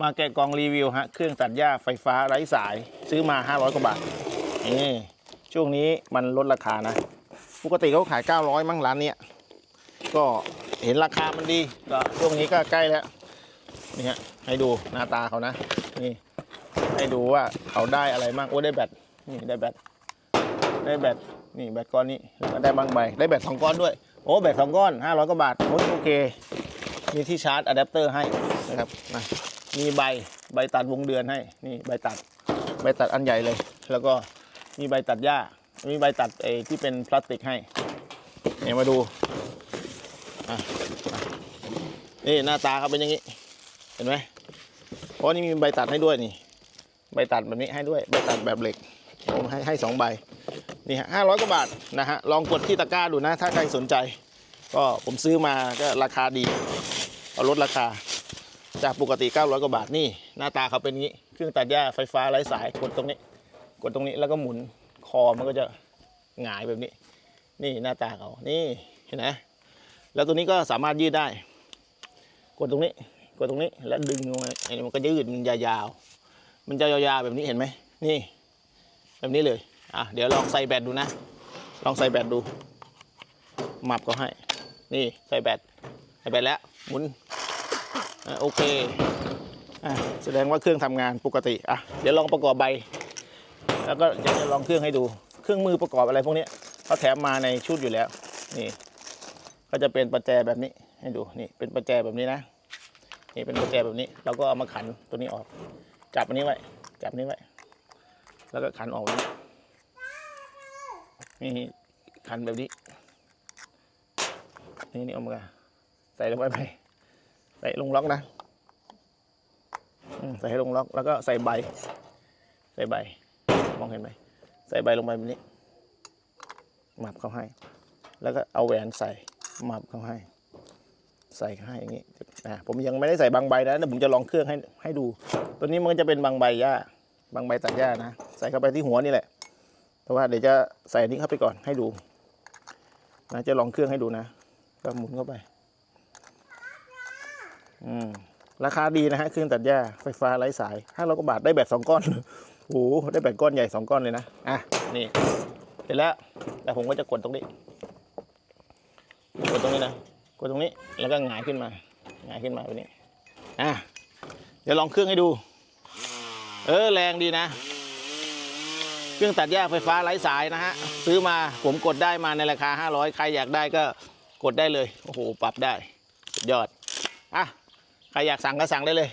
มาแกะกล่องรีวิวฮะเครื่องตัดหญ้าไฟฟ้าไร้สายซื้อมา 500 กว่าบาทนี่ช่วงนี้มันลดราคานะ ปกติเขาขาย 900 มั้งร้านเนี้ยก็เห็นราคามันดีก็ช่วงนี้ก็ใกล้แล้วนี่ฮะให้ดูหน้าตาเขานะ นี่ ให้ดูว่าเขาได้อะไรบ้างโอ้ได้แบตนี่ได้แบตได้แบตนี่แบตก้อนนี้แล้วก็ได้บางใบได้แบตสองก้อนด้วยโอ้แบตสองก้อน 500กว่าบาทโอ้โอเคมีที่ชาร์จอะแดปเตอร์ให้นะครับนะ มีใบใบตัดวงเดือนให้นี่ใบตัดใบตัดอันใหญ่เลย แล้วก็มีใบตัดหญ้า มีใบตัดไอ้ที่เป็นพลาสติกให้เนี่ยมาดูนี่หน้าตาเขาเป็นอย่างนี้ เห็นไหมเพราะนี่มีใบตัดให้ด้วยนี่ ใบตัดแบบนี้ให้ด้วย ใบตัดแบบเหล็กผมให้ให้สองใบ นี่ฮะห้าร้อยกว่าบาทนะฮะ ลองกดที่ตะกร้าดูนะ ถ้าใครสนใจ ก็ผมซื้อมาก็ราคาดี เอาลดราคา จากปกติ 900 กว่าบาทนี่หน้าตาเขาเป็นงี้ เครื่องตัดหญ้าไฟฟ้าไร้สายกดตรงนี้ กดตรงนี้แล้วก็หมุนคอมันก็จะหงายแบบนี้ นี่หน้าตาเขานี่เห็นไหมแล้วตัวนี้ก็สามารถยืดได้ กดตรงนี้ กดตรงนี้แล้วดึงลงมาไอ้นี่มันก็ยืดมันยาวๆมันจะยาวๆแบบนี้เห็นไหมนี่ แบบนี้เลยอะเดี๋ยวลองใส่แบตดูนะ ลองใส่แบตดู มับก็ให้ นี่ใส่แบตใส่แบตแล้วหมุน อะโอเคอะแสดงว่าเครื่องทำงานปกติอะเดี๋ยวลองประกอบใบ แล้วก็เดี๋ยวจะลองเครื่องให้ดู เครื่องมือประกอบอะไรพวกนี้เขาแถมมาในชุดอยู่แล้ว นี่ก็จะเป็นประแจแบบนี้ให้ดูนี่เป็นประแจแบบนี้นะนี่เป็นประแจแบบนี้เราก็เอามาขันตัวนี้ออก จับอันนี้ไว้จับนี้ไว้แล้วก็ขันออกนี้นี่ขันแบบนี้นี่นี่เอามาใส่ลงไปไป ใส่ลงล็อกนะใส่ให้ลงล็อกแล้วก็ใส่ใบ ใส่ใบ มองเห็นไหมใส่ใบลงไปแบบนี้หมับเข้าให้ แล้วก็เอาแหวนใส่หมับเข้าให้ ใส่เข้าให้อย่างนี้อ่าผมยังไม่ได้ใส่บางใบนะแต่ผมจะลองเครื่องให้ให้ดู ตัวนี้มันก็จะเป็นบางใบหญ้าบางใบตัดหญ้านะ ใส่เข้าไปที่หัวนี่แหละ แต่ว่าเดี๋ยวจะใส่นี้เข้าไปก่อนให้ดูนะจะลองเครื่องให้ดูนะก็หมุนเข้าไป ราคาดีนะฮะเครื่องตัดหญ้าไฟฟ้าไร้สายห้าร้อยกว่าบาทได้แบตสองก้อนโอ้โหได้แบตก้อนใหญ่สองก้อนเลยนะอะนี่เสร็จแล้วแล้วผมก็จะกดตรงนี้ กดตรงนี้นะกดตรงนี้แล้วก็หงายขึ้นมาหงายขึ้นมาแบบนี้อะเดี๋ยวลองเครื่องให้ดู เออแรงดีนะ เครื่องตัดหญ้าไฟฟ้าไร้สายนะฮะซื้อมาผมกดได้มาในราคา 500 ใครอยากได้ก็กดได้เลย โอ้โห ปรับได้ สุดยอด อะ ใครอยากสั่งก็สั่งได้เลย